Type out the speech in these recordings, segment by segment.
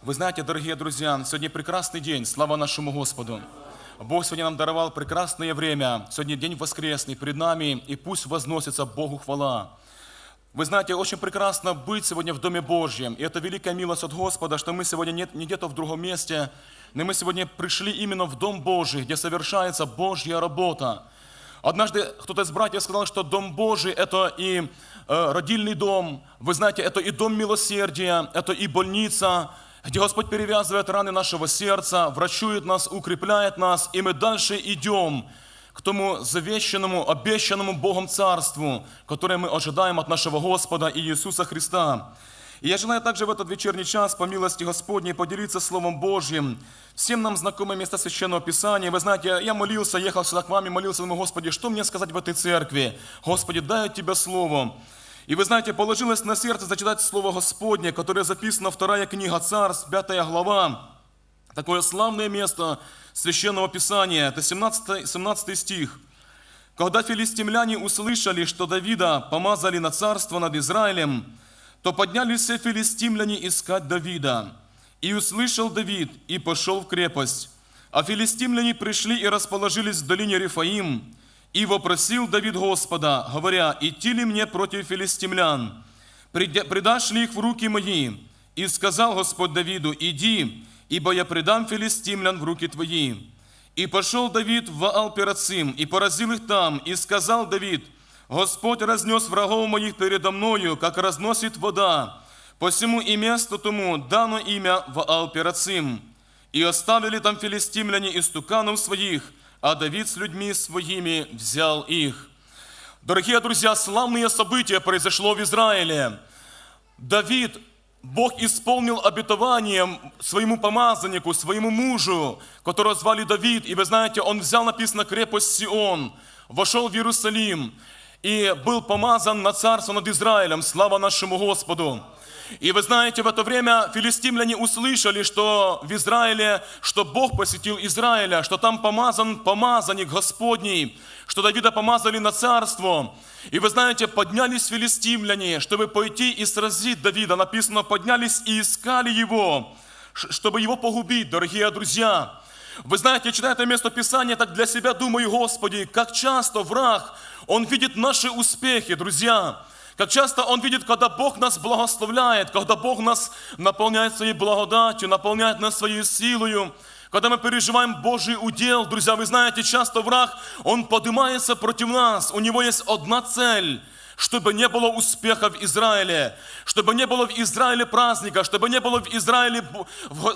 Вы знаете, дорогие друзья, сегодня прекрасный день, слава нашему Господу. Бог сегодня нам даровал прекрасное время. Сегодня день воскресный пред нами, и пусть возносится Богу хвала. Вы знаете, очень прекрасно быть сегодня в Доме Божьем. И это великая милость от Господа, что мы сегодня не, не где-то в другом месте, но мы сегодня пришли именно в Дом Божий, где совершается Божья работа. Однажды кто-то из братьев сказал, что Дом Божий – это и э, родильный дом, вы знаете, это и Дом милосердия, это и больница, где Господь перевязывает раны нашего сердца, врачует нас, укрепляет нас, и мы дальше идем к тому завещанному, обещанному Богом Царству, которое мы ожидаем от нашего Господа и Иисуса Христа. И я желаю также в этот вечерний час, по милости Господней, поделиться Словом Божьим, всем нам знакомое место Священного Писания. Вы знаете, я молился, ехал сюда к вам и молился, думаю, Господи, что мне сказать в этой церкви? Господи, дай от Тебя Слово. И вы знаете, положилось на сердце зачитать Слово Господне, которое записано вторая книга Царств, пятая глава. Такое славное место Священного Писания, это 17, 17 стих. Когда филистимляне услышали, что Давида помазали на царство над Израилем, то поднялись все филистимляне искать Давида. И услышал Давид, и пошел в крепость. А филистимляне пришли и расположились в долине Рифаим. И вопросил Давид Господа, говоря, идти ли мне против филистимлян? Предашь ли их в руки мои? И сказал Господь Давиду, иди, ибо я предам филистимлян в руки твои. И пошел Давид в Ваал-Перацим, и поразил их там, и сказал Давид, Господь разнес врагов моих передо мною, как разносит вода. Посему и место тому дано имя Ваал-Перацим. И оставили там филистимляне истуканов своих, а Давид с людьми своими взял их. Дорогие друзья, славные события произошло в Израиле. Давид, Бог исполнил обетование своему помазаннику, своему мужу, которого звали Давид. И вы знаете, он взял, написано, крепость Сион, вошел в Иерусалим и был помазан на царство над Израилем. Слава нашему Господу! И вы знаете, в это время филистимляне услышали, что в Израиле, что Бог посетил Израиля, что там помазан помазанник Господний, что Давида помазали на царство. И вы знаете, поднялись филистимляне, чтобы пойти и сразить Давида. Написано, поднялись и искали его, чтобы его погубить, дорогие друзья. Вы знаете, читая это место Писания, так для себя думаю, Господи, как часто враг, он видит наши успехи, друзья. Как часто Он видит, когда Бог нас благословляет, когда Бог нас наполняет своей благодатью, наполняет нас своей силою, когда мы переживаем Божий удел, друзья, вы знаете, часто враг, он поднимается против нас, у него есть одна цель – чтобы не было успеха в Израиле, чтобы не было в Израиле праздника, чтобы не было в Израиле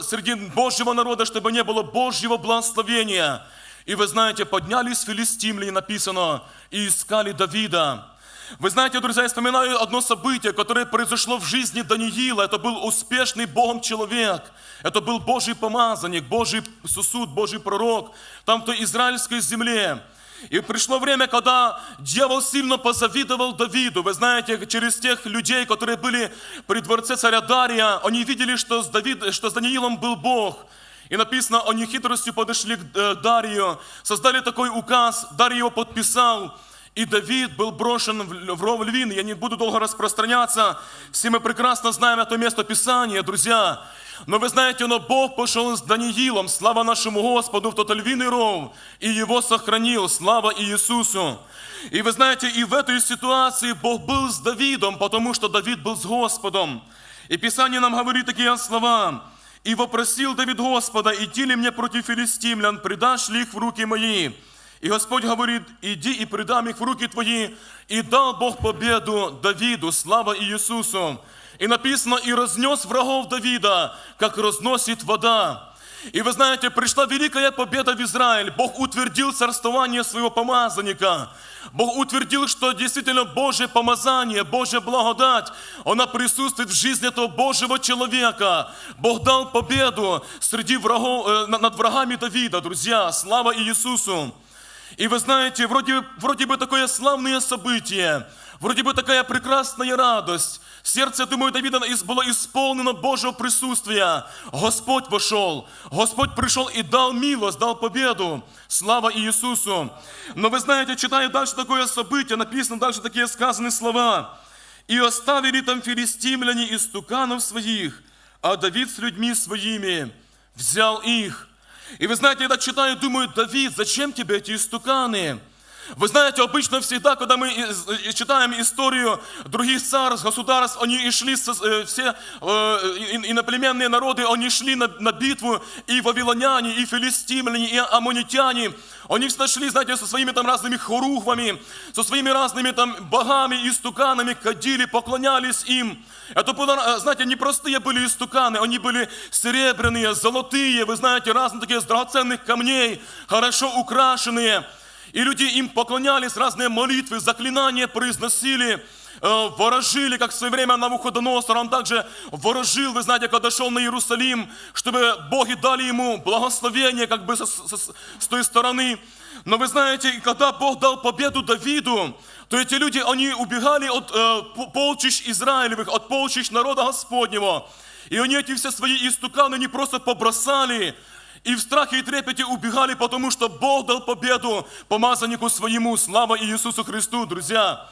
среди Божьего народа, чтобы не было Божьего благословения. И вы знаете, поднялись филистимляне, написано, и искали Давида. Вы знаете, друзья, я вспоминаю одно событие, которое произошло в жизни Даниила. Это был успешный Богом человек. Это был Божий помазанник, Божий сосуд, Божий пророк. Там в той израильской земле. И пришло время, когда дьявол сильно позавидовал Давиду. Вы знаете, через тех людей, которые были при дворце царя Дария, они видели, что с, Давид, что с Даниилом был Бог. И написано, они хитростью подошли к э, Дарию, создали такой указ, Дарий его подписал. И Давид был брошен в л- в ров львиный. Я не буду долго распространяться. Все мы прекрасно знаем это место Писания, друзья. Но вы знаете, но Бог пошел с Даниилом, слава нашему Господу, в тот львиный ров, и его сохранил, слава Иисусу. И вы знаете, и в этой ситуации Бог был с Давидом, потому что Давид был с Господом. И Писание нам говорит такие слова. «И вопросил Давид Господа, идти ли мне против филистимлян, предашь ли их в руки мои?» И Господь говорит, иди и предам их в руки твои. И дал Бог победу Давиду, слава Иисусу. И написано, и разнес врагов Давида, как разносит вода. И вы знаете, пришла великая победа в Израиль. Бог утвердил царствование своего помазанника. Бог утвердил, что действительно Божье помазание, Божья благодать, она присутствует в жизни этого Божьего человека. Бог дал победу среди врагов, э, над над врагами Давида, друзья. Слава Иисусу! И вы знаете, вроде, вроде бы такое славное событие, вроде бы такая прекрасная радость. Сердце, думаю, Давида было исполнено Божьего присутствия. Господь вошел, Господь пришел и дал милость, дал победу. Слава Иисусу. Но вы знаете, читая дальше такое событие, написано дальше такие сказанные слова. «И оставили там филистимляне из туканов своих, а Давид с людьми своими взял их. И вы знаете, я так читаю, думаю, Давид, зачем тебе эти истуканы? Вы знаете, обычно всегда, когда мы из- э, читаем историю других царств, государств, они и шли, со- э, все э, и- иноплеменные народы, они шли на, на битву, и вавилоняне, и филистимляне, и аммонитяне, они всегда шли, знаете, со своими там разными хоругвами, со своими разными там богами и истуканами, ходили, поклонялись им. Это было, э, знаете, непростые были истуканы, они были серебряные, золотые, вы знаете, разные такие из драгоценных камней, хорошо украшенные. И люди им поклонялись, разные молитвы, заклинания произносили, э, ворожили, как в свое время Навуходоносор, он также ворожил, вы знаете, когда шел на Иерусалим, чтобы боги дали ему благословение, как бы со- со- с, той стороны. Но вы знаете, когда Бог дал победу Давиду, то эти люди, они убегали от э, по- полчищ Израилевых, от полчищ народа Господнего. И они эти все свои истуканы не просто побросали, и в страхе и трепете убегали, потому что Бог дал победу помазаннику своему. Слава Иисусу Христу, друзья.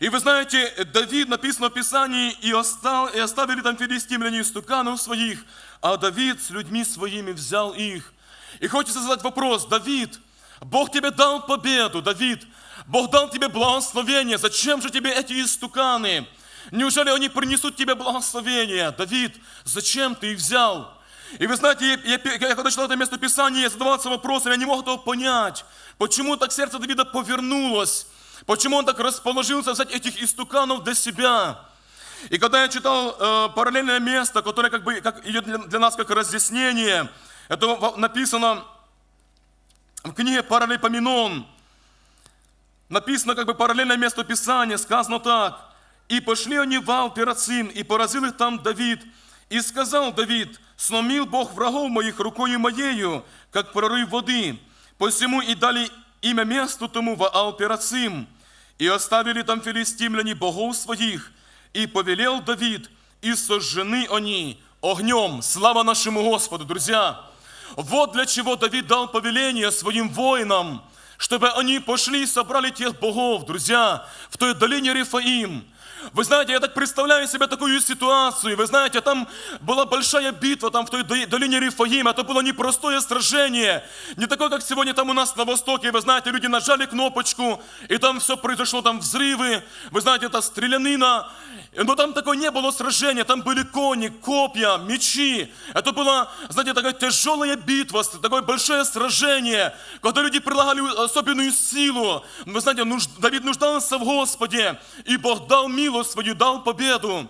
И вы знаете, Давид, написано в Писании, и, остал, и оставили там филистимляне истуканов своих, а Давид с людьми своими взял их. И хочется задать вопрос, Давид, Бог тебе дал победу, Давид, Бог дал тебе благословение, зачем же тебе эти истуканы? Неужели они принесут тебе благословение? Давид, зачем ты их взял? И вы знаете, я, я- я когда читал это место Писания, я задавался вопросом, я не мог этого понять. Почему так сердце Давида повернулось? Почему он так расположился взять этих истуканов для себя? И когда я читал э, параллельное место, которое как бы как идет для, для нас как разъяснение, это написано в книге Паралипоменон, написано как бы параллельное место Писания, сказано так. «И пошли они в Ал Перацин, и поразил их там Давид. И сказал Давид, сломил Бог врагов моих рукою моею, как прорыв воды. Посему и дали имя месту тому в Ал Перацим. И оставили там филистимляне богов своих. И повелел Давид, и сожжены они огнем. Слава нашему Господу, друзья! Вот для чего Давид дал повеление своим воинам, чтобы они пошли и собрали тех богов, друзья, в той долине Рифаим. Вы знаете, я так представляю себе такую ситуацию. Вы знаете, там была большая битва там в той до- долине Рифаим. Это было непростое сражение. Не такое, как сегодня там у нас на Востоке. Вы знаете, люди нажали кнопочку, и там все произошло, там взрывы. Вы знаете, это стрелянина. Но там такое не было сражения. Там были кони, копья, мечи. Это была, знаете, такая тяжелая битва, с- такое большое сражение, когда люди прилагали особенную силу. Вы знаете, нуж- Давид нуждался в Господе, и Бог дал милость свою, дал победу.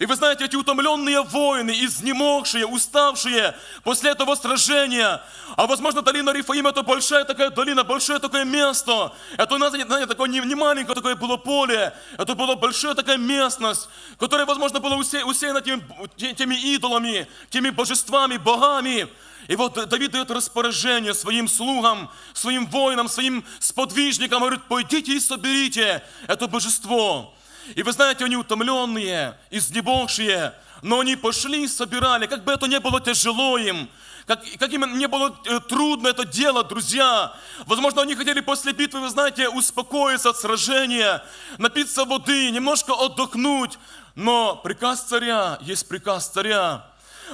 И вы знаете, эти утомленные воины, изнемогшие, уставшие после этого сражения, а возможно, долина Рифаим это большая такая долина, большое такое место. Это, знаете, знаете, такое не, не маленькое такое было поле, это была большая такая местность, которая, возможно, была усе- усеяна теми, те- теми идолами, теми божествами, богами. И вот Давид дает распоряжение своим слугам, своим воинам, своим сподвижникам, говорит, пойдите и соберите это божество. И вы знаете, они утомленные, изнебогшие, но они пошли собирали, как бы это не было тяжело им, как, как им не было э, трудно это делать, друзья. Возможно, они хотели после битвы, вы знаете, успокоиться от сражения, напиться воды, немножко отдохнуть. Но приказ царя есть приказ царя.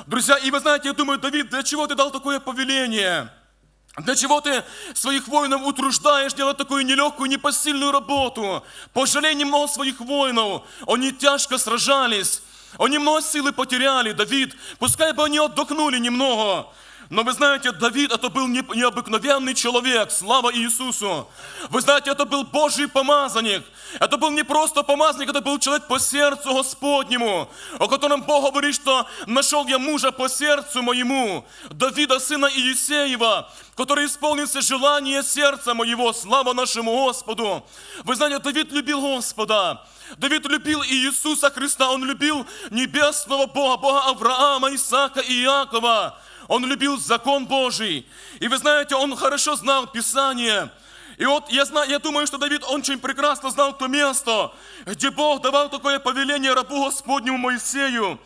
Друзья, и вы знаете, я думаю, Давид, для чего ты дал такое повеление? Для чего ты своих воинов утруждаешь делать такую нелегкую, непосильную работу? Пожалей немного своих воинов. Они тяжко сражались. Они много силы потеряли, Давид. Пускай бы они отдохнули немного. Но вы знаете, Давид это был не- необыкновенный человек, слава Иисусу. Вы знаете, это был Божий помазанник. Это был не просто помазанник, это был человек по сердцу Господнему, о котором Бог говорит, что нашел я мужа по сердцу моему, Давида, сына Иисеева, который исполнился желание сердца моего, слава нашему Господу. Вы знаете, Давид любил Господа. Давид любил Иисуса Христа, он любил небесного Бога, Бога Авраама, Исаака и Иакова. Он любил закон Божий. И вы знаете, он хорошо знал Писание. И вот я, знаю, я думаю, что Давид очень прекрасно знал то место, где Бог давал такое повеление рабу Господнему Моисею,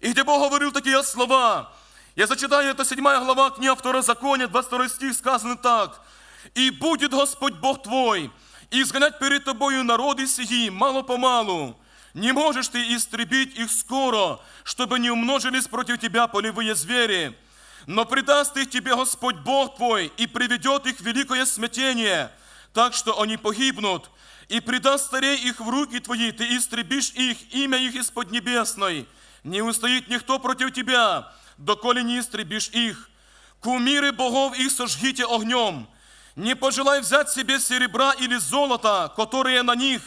и где Бог говорил такие слова. Я зачитаю, это 7 глава книга Второзакония, 22 стих, сказано так. «И будет Господь Бог твой, и изгонять перед тобою народы сии мало-помалу, Не можешь ты истребить их скоро, чтобы не умножились против тебя полевые звери. Но предаст их тебе Господь Бог твой и приведет их в великое смятение, так что они погибнут. И предаст старей их в руки твои, ты истребишь их, имя их из-под небесной. Не устоит никто против тебя, доколе не истребишь их. Кумиры богов их сожгите огнем. Не пожелай взять себе серебра или золота, которые на них,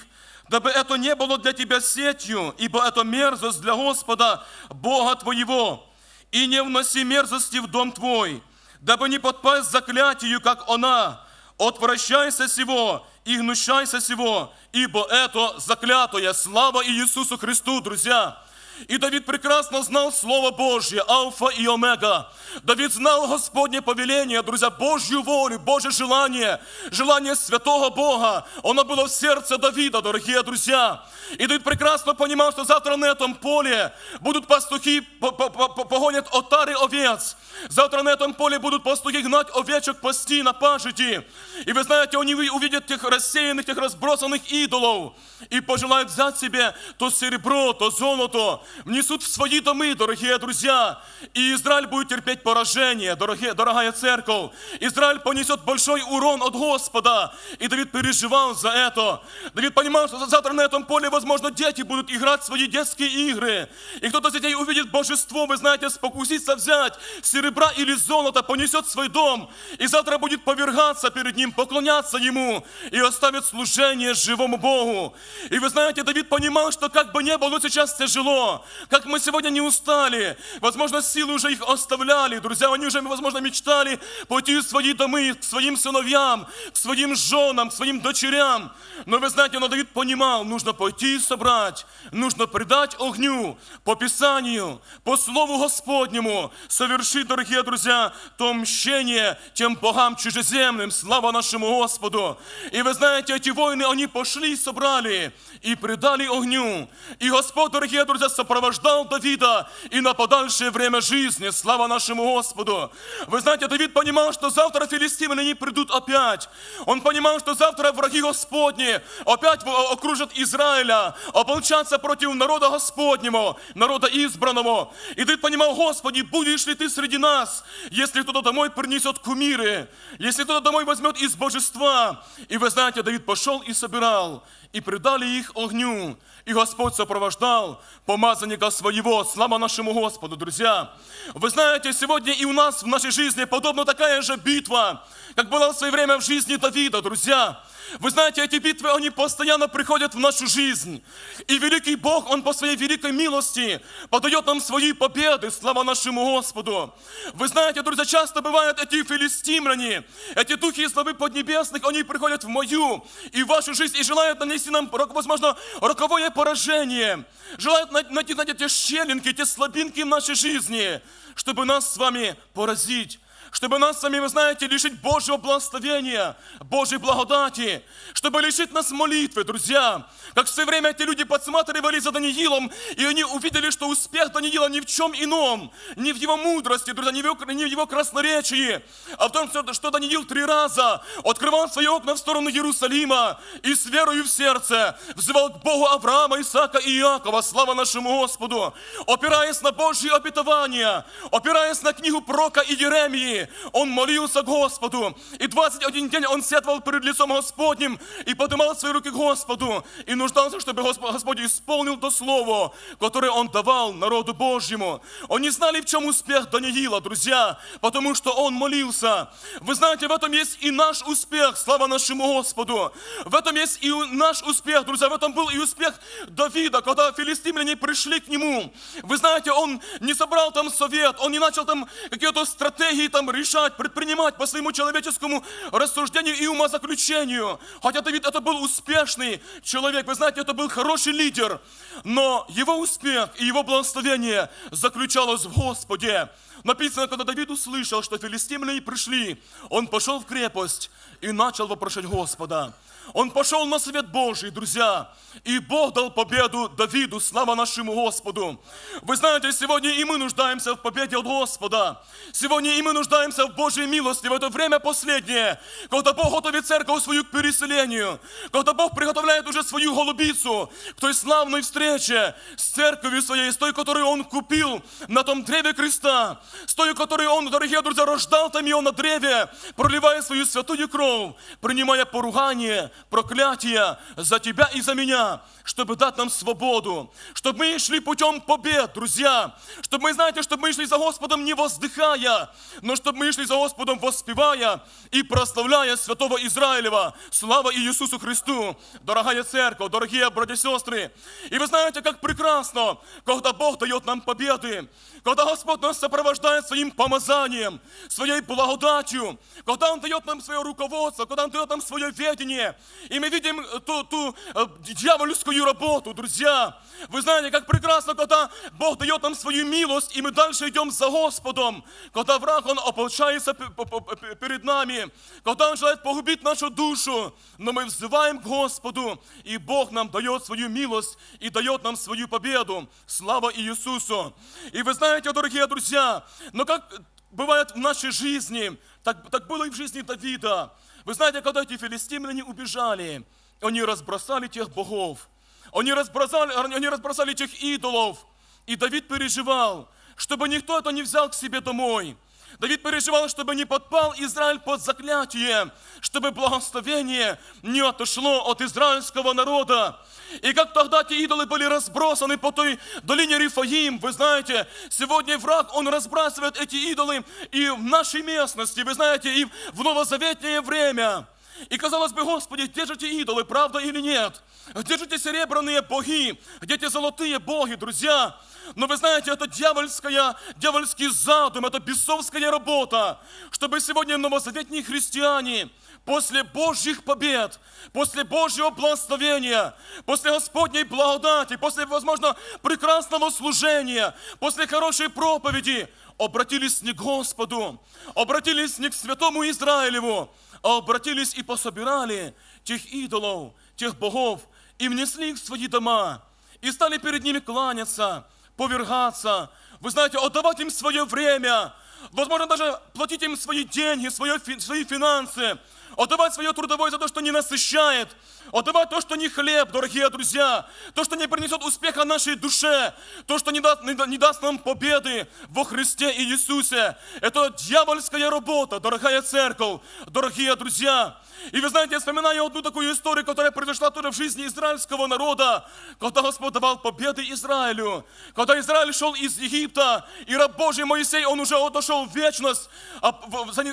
дабы это не было для тебя сетью, ибо это мерзость для Господа, Бога твоего. И не вноси мерзости в дом твой, дабы не подпасть заклятию, как она. Отвращайся сего и гнущайся сего, ибо это заклятое. Слава Иисусу Христу, друзья! И Давид прекрасно знал Слово Божье, Алфа и Омега. Давид знал Господне повеление, друзья, Божью волю, Божье желание, желание святого Бога. Оно было в сердце Давида, дорогие друзья. И Давид прекрасно понимал, что завтра на этом поле будут пастухи, по- по- по- погонят отары овец. Завтра на этом поле будут пастухи гнать овечек пасти на пажити. И вы знаете, они увидят тех рассеянных, тех разбросанных идолов. И пожелают взять себе то серебро, то золото, внесут в свои домы, дорогие друзья. И Израиль будет терпеть поражение, дорогие, дорогая церковь. Израиль понесет большой урон от Господа. И Давид переживал за это. Давид понимал, что завтра на этом поле, возможно, дети будут играть в свои детские игры. И кто-то из детей увидит божество, вы знаете, спокуситься взять серебра или золото, понесет свой дом. И завтра будет повергаться перед ним, поклоняться ему и оставит служение живому Богу. И вы знаете, Давид понимал, что как бы не было сейчас тяжело, как мы сегодня не устали, возможно, силы уже их оставляли, друзья, они уже, возможно, мечтали пойти в свои домы, к своим сыновьям, к своим женам, к своим дочерям. Но вы знаете, но Давид понимал, нужно пойти и собрать, нужно предать огню по Писанию, по Слову Господнему, совершить, дорогие друзья, то мщение тем богам чужеземным, слава нашему Господу. И вы знаете, эти воины, они пошли и собрали, и предали огню. И Господь, дорогие друзья, сопровождал Давида и на подальшее время жизни, слава нашему Господу. Вы знаете, Давид понимал, что завтра филистимляне не придут опять. Он понимал, что завтра враги Господни опять окружат Израиля, ополчатся против народа Господнего, народа избранного. И Давид понимал, Господи, будешь ли ты среди нас, если кто-то домой принесет кумиры, если кто-то домой возьмет из божества. И вы знаете, Давид пошел и собирал, и предали их огню. И Господь сопровождал помазанника своего. Слава нашему Господу, друзья. Вы знаете, сегодня и у нас в нашей жизни подобна такая же битва, как была в свое время в жизни Давида, друзья. Вы знаете, эти битвы, они постоянно приходят в нашу жизнь. И великий Бог, Он по своей великой милости подает нам свои победы, слава нашему Господу. Вы знаете, друзья, часто бывают эти филистимляне, эти духи из славы поднебесных, они приходят в мою и в вашу жизнь и желают нанести нам, возможно, роковое поражение. Желают найти, знаете, те щелинки, те слабинки в нашей жизни, чтобы нас с вами поразить чтобы нас сами, вы знаете, лишить Божьего благословения, Божьей благодати, чтобы лишить нас молитвы, друзья. Как в свое время эти люди подсматривали за Даниилом, и они увидели, что успех Даниила ни в чем ином, не в его мудрости, друзья, не в его, не в его красноречии, а в том, что, Даниил три раза открывал свои окна в сторону Иерусалима и с верою в сердце взывал к Богу Авраама, Исаака и Иакова, слава нашему Господу, опираясь на Божьи обетования, опираясь на книгу Прока и Еремии, он молился Господу. И 21 день он сетовал перед лицом Господним и поднимал свои руки к Господу. И нуждался, чтобы Господь исполнил то слово, которое он давал народу Божьему. Он не знали, в чем успех Даниила, друзья, потому что он молился. Вы знаете, в этом есть и наш успех, слава нашему Господу. В этом есть и наш успех, друзья, в этом был и успех Давида, когда филистимляне пришли к нему. Вы знаете, он не собрал там совет, он не начал там какие-то стратегии там решать, предпринимать по своему человеческому рассуждению и умозаключению. Хотя Давид это был успешный человек, вы знаете, это был хороший лидер, но его успех и его благословение заключалось в Господе. Написано, когда Давид услышал, что филистимляне пришли, он пошел в крепость и начал вопрошать Господа. Он пошел на свет Божий, друзья, и Бог дал победу Давиду, слава нашему Господу. Вы знаете, сегодня и мы нуждаемся в победе от Господа. Сегодня и мы нуждаемся в Божьей милости в это время последнее, когда Бог готовит церковь свою к переселению, когда Бог приготовляет уже свою голубицу к той славной встрече с церковью своей, с той, которую Он купил на том древе креста, с той, которую Он, дорогие друзья, рождал там ее на древе, проливая свою святую кровь, принимая поругание, проклятие за тебя и за меня, чтобы дать нам свободу, чтобы мы шли путем побед, друзья, чтобы мы, знаете, чтобы мы шли за Господом не воздыхая, но чтобы мы шли за Господом воспевая и прославляя святого Израилева. Слава Иисусу Христу, дорогая церковь, дорогие братья и сестры. И вы знаете, как прекрасно, когда Бог дает нам победы, когда Господь нас сопровождает своим помазанием, своей благодатью, когда Он дает нам свое руководство, когда Он дает нам свое ведение, и мы видим ту, ту э, дьявольскую работу, друзья. Вы знаете, как прекрасно, когда Бог дает нам свою милость, и мы дальше идем за Господом, когда враг, он ополчается перед нами, когда он желает погубить нашу душу, но мы взываем к Господу, и Бог нам дает свою милость и дает нам свою победу. Слава Иисусу! И вы знаете, дорогие друзья, но как бывает в нашей жизни, так, так было и в жизни Давида. Вы знаете, когда эти филистимляне убежали, они разбросали тех богов, они разбросали, они разбросали тех идолов, и Давид переживал, чтобы никто это не взял к себе домой. Давид переживал, чтобы не подпал Израиль под заклятие, чтобы благословение не отошло от израильского народа. И как тогда те идолы были разбросаны по той долине Рифаим, вы знаете, сегодня враг, он разбрасывает эти идолы и в нашей местности, вы знаете, и в новозаветнее время. И казалось бы, Господи, где же эти идолы, правда или нет? Где же эти серебряные боги? Где эти золотые боги, друзья? Но вы знаете, это дьявольская, дьявольский задум, это бесовская работа, чтобы сегодня новозаветные христиане после Божьих побед, после Божьего благословения, после Господней благодати, после, возможно, прекрасного служения, после хорошей проповеди, обратились не к Господу, обратились не к святому Израилеву, а обратились и пособирали тех идолов, тех богов, и внесли их в свои дома, и стали перед ними кланяться, повергаться, вы знаете, отдавать им свое время, возможно, даже платить им свои деньги, свое, свои финансы, отдавать свое трудовое за то, что не насыщает, отдавать то, что не хлеб, дорогие друзья, то, что не принесет успеха нашей душе, то, что не даст, не даст нам победы во Христе и Иисусе. Это дьявольская работа, дорогая церковь, дорогие друзья. И вы знаете, я вспоминаю одну такую историю, которая произошла в жизни израильского народа, когда Господь давал победы Израилю, когда Израиль шел из Египта, и раб Божий Моисей, он уже отошел в вечность, а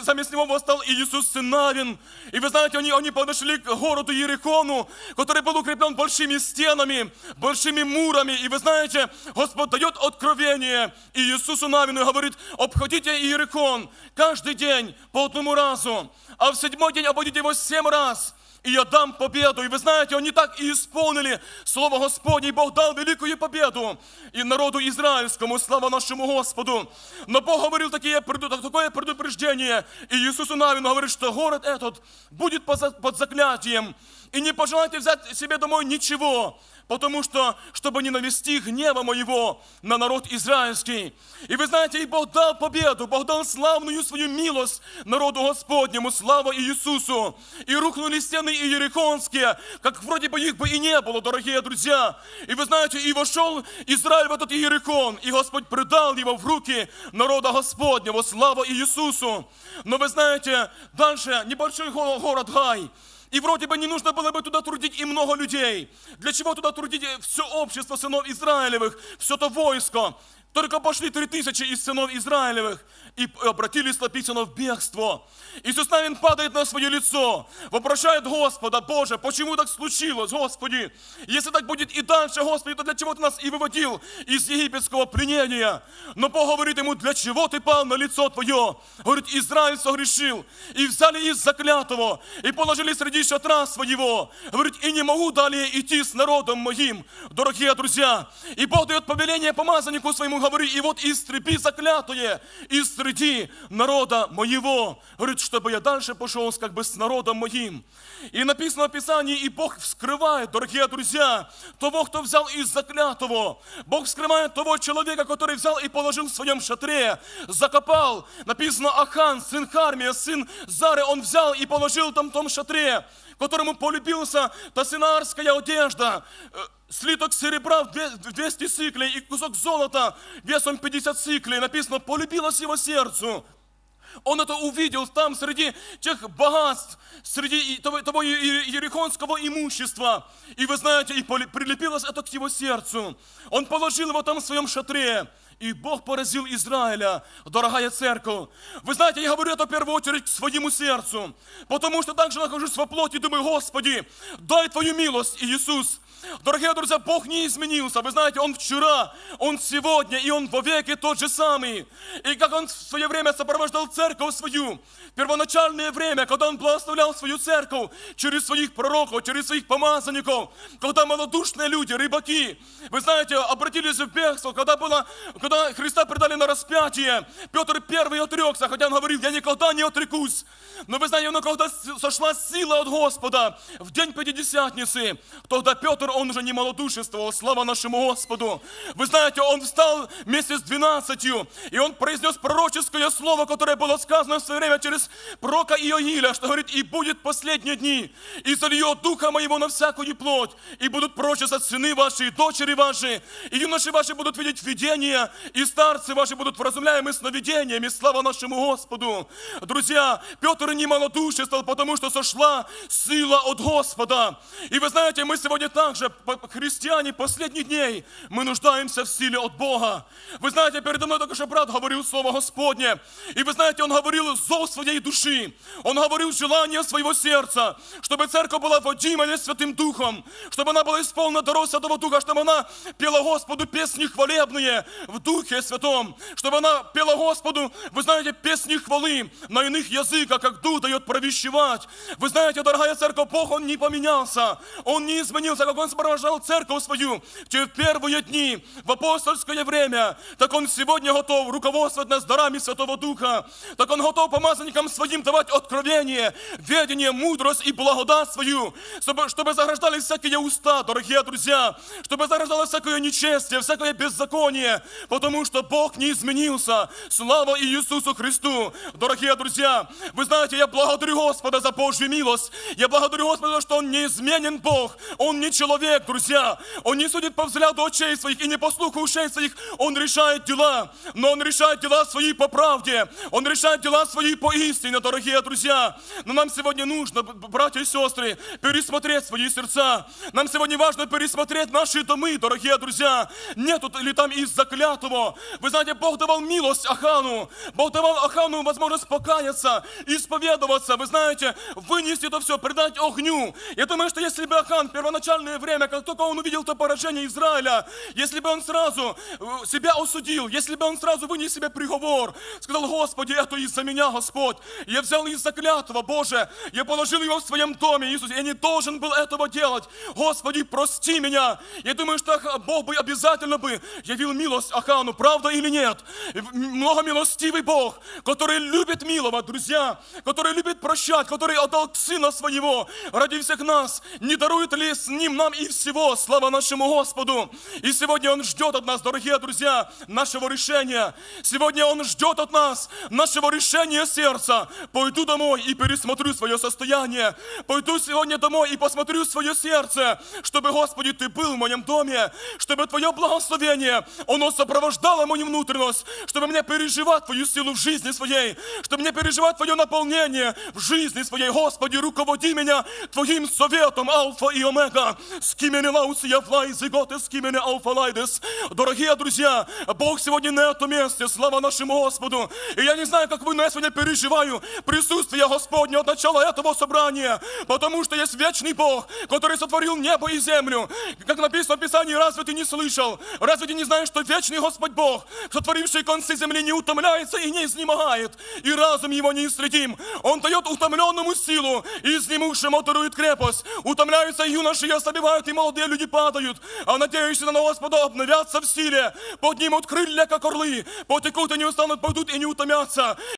замест него восстал Иисус Сын. И вы знаете, они, они подошли к городу Ерехону, который был укреплен большими стенами, большими мурами. И вы знаете, Господь дает откровение Иисусу Навину и говорит, обходите Иерихон каждый день по одному разу, а в седьмой день обойдите его семь раз, и я дам победу. И вы знаете, они так и исполнили Слово Господне, и Бог дал великую победу и народу израильскому, слава нашему Господу. Но Бог говорил такие, такое предупреждение, и Иисусу Навину говорит, что город этот будет под заклятием, и не пожелайте взять себе домой ничего, потому что, чтобы не навести гнева моего на народ израильский. И вы знаете, и Бог дал победу, Бог дал славную свою милость народу Господнему, слава Иисусу. И рухнули стены иерихонские, как вроде бы их бы и не было, дорогие друзья. И вы знаете, и вошел Израиль в этот Иерихон, и Господь предал его в руки народа Господнего, слава Иисусу. Но вы знаете, дальше небольшой город Гай, и вроде бы не нужно было бы туда трудить и много людей. Для чего туда трудить все общество сынов Израилевых, все то войско? Только пошли три тысячи из сынов Израилевых и обратились, написано, в бегство. Иисус Навин падает на свое лицо, вопрошает Господа, Боже, почему так случилось, Господи? Если так будет и дальше, Господи, то для чего Ты нас и выводил из египетского пленения? Но Бог говорит ему, для чего Ты пал на лицо Твое? Говорит, Израиль согрешил, и взяли из заклятого, и положили среди шатра своего. Говорит, и не могу далее идти с народом моим, дорогие друзья. И Бог дает повеление помазаннику своему, говорит, и вот истреби заклятое, истреби среди народа моего. Говорит, чтобы я дальше пошел как бы с народом моим. И написано в Писании, и Бог вскрывает, дорогие друзья, того, кто взял из заклятого. Бог вскрывает того человека, который взял и положил в своем шатре, закопал. Написано, Ахан, сын Хармия, сын Зары, он взял и положил там в том шатре, которому полюбился тасинарская одежда, э, слиток серебра в две- в 200 сиклей и кусок золота весом 50 сиклей. Написано, полюбилось его сердцу. Он это увидел там среди тех богатств, среди того, того ерихонского имущества. И вы знаете, и прилепилось это к его сердцу. Он положил его там в своем шатре. И Бог поразил Израиля, дорогая церковь. Вы знаете, я говорю это в первую очередь к своему сердцу, потому что также нахожусь во плоти думаю, Господи, дай Твою милость, Иисус. Дорогие друзья, Бог не изменился. Вы знаете, Он вчера, Он сегодня, и Он вовеки тот же самый. И как Он в свое время сопровождал церковь свою, первоначальное время, когда Он благословлял свою церковь через своих пророков, через своих помазанников, когда малодушные люди, рыбаки, вы знаете, обратились в бегство, когда, было, когда Христа предали на распятие, Петр первый отрекся, хотя он говорил, я никогда не отрекусь. Но вы знаете, когда сошла сила от Господа в день Пятидесятницы, тогда Петр, он уже не малодушествовал, слава нашему Господу. Вы знаете, он встал вместе с двенадцатью, и он произнес пророческое слово, которое было сказано в свое время через пророка Иоиля, что говорит, и будет последние дни, и зальет духа моего на всякую плоть, и будут пророчествовать сыны ваши, и дочери ваши, и юноши ваши будут видеть видения, и старцы ваши будут вразумляемы сновидениями, слава нашему Господу. Друзья, Петр не малодушествовал, потому что сошла сила от Господа. И вы знаете, мы сегодня также, по- христиане последних дней, мы нуждаемся в силе от Бога. Вы знаете, передо мной только что брат говорил Слово Господне. И вы знаете, он говорил зов своей души. Он говорил желание своего сердца, чтобы церковь была водимая Святым Духом, чтобы она была исполнена даром Святого Духа, чтобы она пела Господу песни хвалебные в Духе Святом, чтобы она пела Господу, вы знаете, песни хвалы на иных языках, как Дух дает провещевать. Вы знаете, дорогая церковь, Бог, Он не поменялся, Он не изменился, как Он сопровождал церковь свою в первые дни, в апостольское время, так Он сегодня готов руководствовать нас дарами Святого Духа, так Он готов помазанникам своим давать откровение, ведение, мудрость и благодать свою, чтобы, чтобы заграждались всякие уста, дорогие друзья, чтобы заграждалось всякое нечестие, всякое беззаконие, потому что Бог не изменился. Слава Иисусу Христу! Дорогие друзья, вы знаете, я благодарю Господа за Божью милость. Я благодарю Господа, что Он не изменен Бог. Он не человек, друзья. Он не судит по взгляду очей своих и не по слуху ушей своих. Он решает дела, но Он решает дела свои по правде. Он решает дела свои по истине, дорогие друзья. Но нам сегодня нужно, братья и сестры, пересмотреть свои сердца. Нам сегодня важно пересмотреть наши домы, дорогие друзья. Нету ли там из заклятого. Вы знаете, Бог давал милость Ахану. Бог давал Ахану возможность покаяться, исповедоваться. Вы знаете, вынести это все, предать огню. Я думаю, что если бы Ахан в первоначальное время, как только он увидел то поражение Израиля, если бы он сразу э, себя осудил, если бы он сразу вынес себе приговор, сказал, Господи, это из-за меня, Господь. Я взял из-за клятва, Боже, я положил его в своем доме, Иисус, я не должен был этого делать. Господи, прости меня. Я думаю, что Бог бы обязательно бы явил милость Ахану, правда или нет? Многомилостивый Бог, который любит милого, друзья, который любит прощать, который отдал Сына Своего ради всех нас, не дарует ли с Ним нам и всего, слава нашему Господу. И сегодня Он ждет от нас, дорогие друзья, нашего решения. Сегодня Он ждет от нас нашего решения сердца. Пойду домой и пересмотрю свое состояние. Пойду сегодня домой и посмотрю свое сердце, чтобы, Господи, Ты был в моем доме, чтобы Твое благословение, оно сопровождало мою внутренность, чтобы мне переживать Твою силу в жизни своей, чтобы мне переживать Твое наполнение в жизни своей. Господи, руководи меня Твоим советом, Алфа и Омега. Скимене лаусия флай, зиготе скимене алфа лайдес. Дорогие друзья, Бог сегодня на этом месте, слава нашему Господу. И я не знаю, как вы, но я сегодня переживаю присутствие Господне от начала этого собрания, потому что есть вечный Бог, который сотворил небо и землю. Как написано в Писании, разве ты не слышал? Разве ты не знаешь, что вечный Господь Бог, сотворивший концы земли, не утомляется и не изнемогает, и разум его не исследим. Он дает утомленному силу, и изнемогшему дарует крепость. Утомляются юноши и ослабевают умирают, и молодые люди падают. А надеющиеся на Господа обновятся в силе, поднимут крылья, как орлы, потекут и не устанут, пойдут и не утомятся.